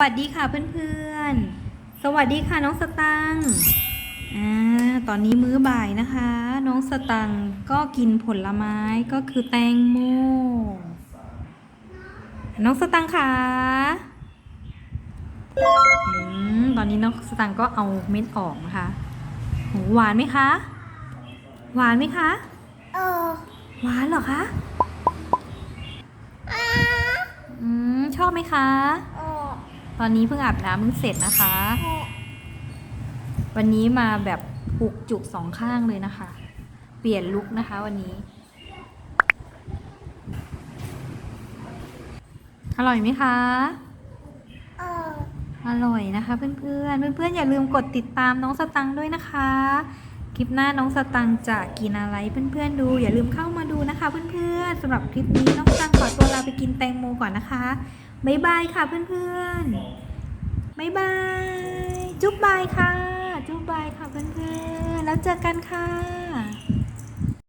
สวัสดีค่ะเพื่อนๆ สวัสดีค่ะน้องสตังค์อ่า ตอนนี้มื้อบ่ายนะคะ น้องสตังค์ก็กินผลไม้ก็คือแตงโม น้องสตังค์ค่ะอืมตอนนี้น้องสตังค์ก็เอาเม็ดออกนะคะโหหวานไหมคะ หวานไหมคะเออหวานเหรอคะอ่าอืมชอบไหมคะเออ ตอนนี้เพิ่งอาบน้ำเพิ่งเสร็จนะคะเออวันนี้มาแบบผูกจุกสองข้างเลยนะคะ เปลี่ยนลุคนะคะวันนี้ อร่อยไหมคะเอออร่อยนะคะเพื่อนๆ เพื่อนๆ อย่าลืมกดติดตามน้องสตังค์ด้วยนะคะ คลิปหน้าน้องสตังจะกินอะไรเพื่อนๆดู อย่าลืมเข้ามาดูนะคะ เพื่อนๆสำหรับคลิปนี้น้องสตังขอตัวลาไปกินแตงโมก่อนนะคะบ๊ายบายค่ะเพื่อนๆบ๊ายบาย จุ๊บบายค่ะ จุ๊บบายค่ะเพื่อนๆแล้วเจอกันค่ะ